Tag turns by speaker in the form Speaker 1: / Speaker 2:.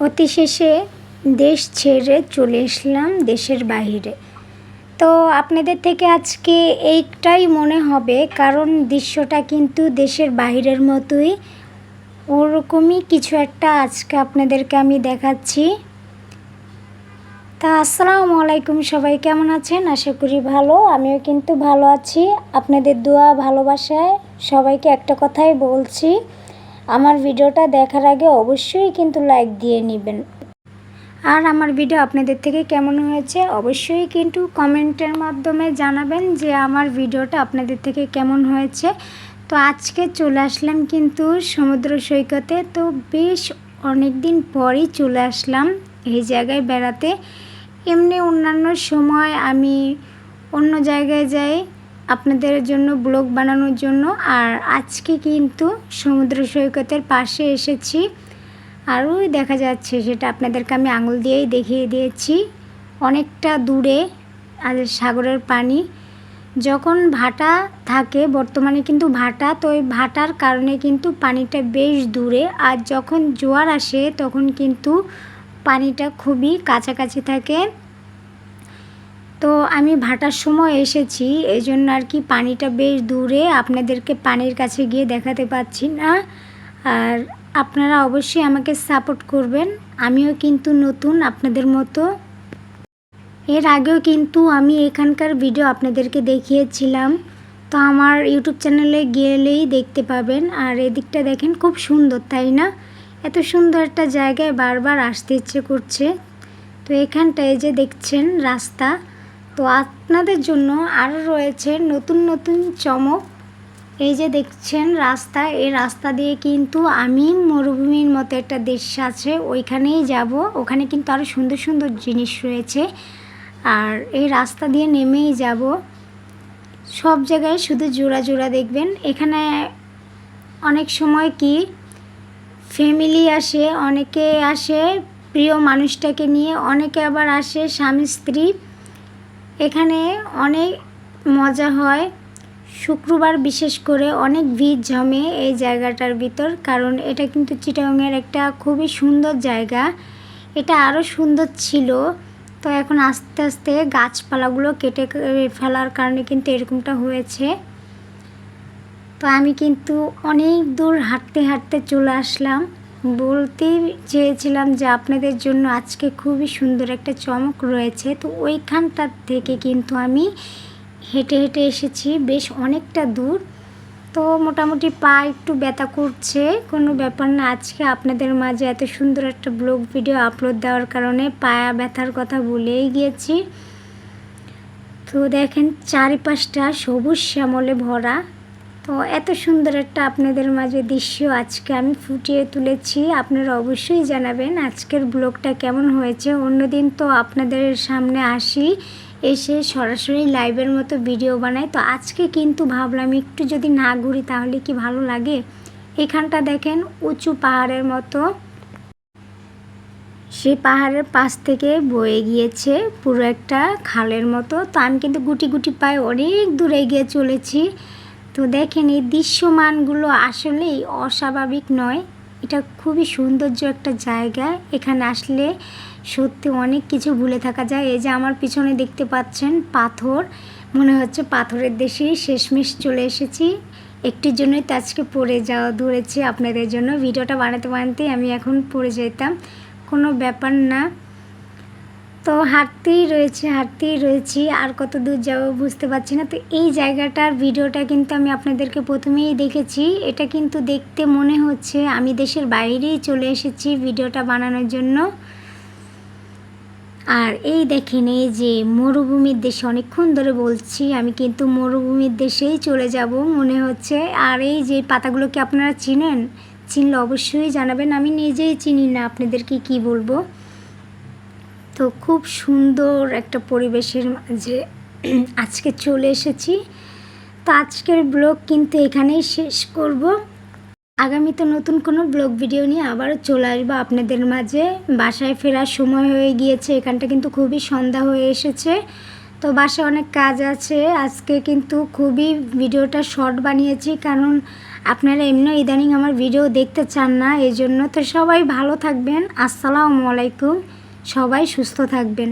Speaker 1: অতি শেষে দেশ ছেড়ে চলে এসলাম দেশের বাইরে তো আপনাদের থেকে আজকে এইটাই মনে হবে, কারণ দৃশ্যটা কিন্তু দেশের বাইরের মতোই। ওরকমই কিছু একটা আজকে আপনাদেরকে আমি দেখাচ্ছি। তা আসসালামু আলাইকুম সবাই, কেমন আছেন? আশা করি ভালো, আমিও কিন্তু ভালো আছি। আপনাদের দোয়া ভালোবাসায় সবাইকে একটা কথাই বলছি আমার ভিডিওটা দেখার আগে অবশ্যই কিন্তু লাইক দিয়ে নেবেন। আর আমার ভিডিও আপনাদের থেকে কেমন হয়েছে অবশ্যই কিন্তু কমেন্টের মাধ্যমে জানাবেন যে আমার ভিডিওটা আপনাদের থেকে কেমন হয়েছে। তো আজকে চলে আসলাম কিন্তু সমুদ্র সৈকতে। তো বেশ অনেক দিন পরই চলে আসলাম এই জায়গায় বেড়াতে। এমনি অন্যান্য সময় আমি অন্য জায়গায় যাই। আপনাদের জন্য ব্লগ বানানোর জন্য। আর আজকে কিন্তু সমুদ্র সৈকতের পাশে এসেছি। আর ওই দেখা যাচ্ছে সেটা আপনাদেরকে আমি আঙুল দিয়েই দেখিয়ে দিয়েছি। অনেকটা দূরে আর সাগরের পানি। যখন ভাটা থাকে, বর্তমানে কিন্তু ভাটা, তো ওই ভাটার কারণে কিন্তু পানিটা বেশ দূরে। আর যখন জোয়ার আসে, তখন কিন্তু পানিটা খুবই কাছাকাছি থাকে। তো আমি ভাটার সময় এসেছি, এই জন্য আর কি পানিটা বেশ দূরে, আপনাদেরকে পানির কাছে গিয়ে দেখাতে পাচ্ছি না। আর আপনারা অবশ্যই আমাকে সাপোর্ট করবেন, আমিও কিন্তু নতুন আপনাদের মতো। এর আগেও কিন্তু আমি এখানকার ভিডিও আপনাদেরকে দেখিয়েছিলাম, তো আমার ইউটিউব চ্যানেলে গেলেই দেখতে পাবেন। আর এদিকটা দেখেন খুব সুন্দর, তাই না? এত সুন্দর একটা জায়গায় বারবার আসতে ইচ্ছে করছে। তো এখানটায় যে দেখছেন রাস্তা তো আপনাদের জন্য আরও রয়েছে নতুন নতুন চমক। এই যে দেখছেন রাস্তা, এই রাস্তা দিয়ে কিন্তু আমি মরুভূমির মতো একটা দেশ আছে, ওইখানেই যাব। ওখানে কিন্তু আরও সুন্দর সুন্দর জিনিস রয়েছে। আর এই রাস্তা দিয়ে নেমেই যাব। সব জায়গায় শুধু জোড়া জোড়া দেখবেন। এখানে অনেক সময় কি ফ্যামিলি আসে, অনেকে আসে, প্রিয় মানুষটাকে নিয়ে, অনেকে আবার আসে, স্বামী, স্ত্রী। এখানে অনেক মজা হয়। শুক্রবার বিশেষ করে অনেক ভিড় জমে এই জায়গাটার ভিতর, কারণ এটা কিন্তু চিটাংয়ের একটা খুবই সুন্দর জায়গা। এটা আরও সুন্দর ছিল, তো এখন আস্তে আস্তে গাছপালাগুলো কেটে ফেলার কারণে কিন্তু এরকমটা হয়েছে। তো আমি কিন্তু অনেক দূর হাঁটতে হাঁটতে চলে আসলাম। বলতেই চেয়েছিলাম যে আপনাদের জন্য আজকে খুবই সুন্দর একটা চমক রয়েছে। তো ওইখানটার থেকে কিন্তু আমি হেঁটে হেঁটে এসেছি বেশ অনেকটা দূর। তো মোটামুটি পা একটু ব্যথা করছে, কোনো ব্যাপার না। আজকে আপনাদের মাঝে এত সুন্দর একটা ব্লগ ভিডিও আপলোড দেওয়ার কারণে পায়া ব্যথার কথা ভুলেই গিয়েছি। তো দেখেন, চারিপাশটা সবুজ শ্যামলে ভরা। তো এত সুন্দর একটা আপনাদের মাঝে দৃশ্য আজকে আমি ফুটিয়ে তুলেছি। আপনারা অবশ্যই জানাবেন আজকের ব্লগটা কেমন হয়েছে। অন্যদিন তো আপনাদের সামনে আসি, এসে সরাসরি লাইভের মতো ভিডিও বানাই। তো আজকে কিন্তু ভাবলাম একটু যদি না ঘুরি তাহলে কি ভালো লাগে? এখানটা দেখেন উঁচু পাহাড়ের মতো। সেই পাহাড়ের পাশ থেকে বয়ে গিয়েছে পুরো একটা খালের মতো। তো আমি কিন্তু গুটি গুটি পায়ে অনেক দূরে এগিয়ে চলেছি। তো দেখেন এই দৃশ্যমানগুলো আসলেই অস্বাভাবিক নয়। এটা খুবই সৌন্দর্য একটা জায়গা। এখানে আসলে সত্যি অনেক কিছু ভুলে থাকা যায়। এই যে আমার পিছনে দেখতে পাচ্ছেন পাথর। মনে হচ্ছে পাথরের দেশেই শেষমেশ চলে এসেছি। একটির জন্যই তো আজকে পড়ে যাওয়া ধরেছি। আপনাদের জন্য ভিডিওটা বানাতে বানাতেই আমি এখন পড়ে যেতাম কোনো ব্যাপার না। তো হাঁটতেই রয়েছে, হাঁটতেই রয়েছি, আর কত দূর যাব বুঝতে পারছি না। তো এই জায়গাটার ভিডিওটা কিন্তু আমি আপনাদেরকে প্রথমেই দেখেছি। এটা কিন্তু দেখতে মনে হচ্ছে আমি দেশের বাইরেই চলে এসেছি ভিডিওটা বানানোর জন্য। আর এই দেখেন, এই যে মরুভূমির দেশে, অনেকক্ষণ ধরে বলছি আমি কিন্তু মরুভূমির দেশেই চলে যাব মনে হচ্ছে। আর এই যে পাতাগুলো কি আপনারা চিনেন? চিনলে অবশ্যই জানাবেন। আমি নিজেই চিনি না আপনাদেরকে কি বলব। তো খুব সুন্দর একটা পরিবেশের মাঝে আজকে চলে এসেছি। তো আজকের ব্লগ কিন্তু এখানেই শেষ করব। আগামীতে নতুন কোনো ব্লগ ভিডিও নিয়ে আবারও চলে আসব আপনাদের মাঝে। বাসায় ফেরার সময় হয়ে গিয়েছে, এখানটা কিন্তু খুবই সন্ধ্যা হয়ে এসেছে। তো বাসায় অনেক কাজ আছে, আজকে কিন্তু খুবই ভিডিওটা শর্ট বানিয়েছি কারণ আপনারা এমনি ইদানিং আমার ভিডিও দেখতে চান না এই জন্য তো সবাই ভালো থাকবেন। আসসালামু আলাইকুম। সবাই সুস্থ থাকবেন।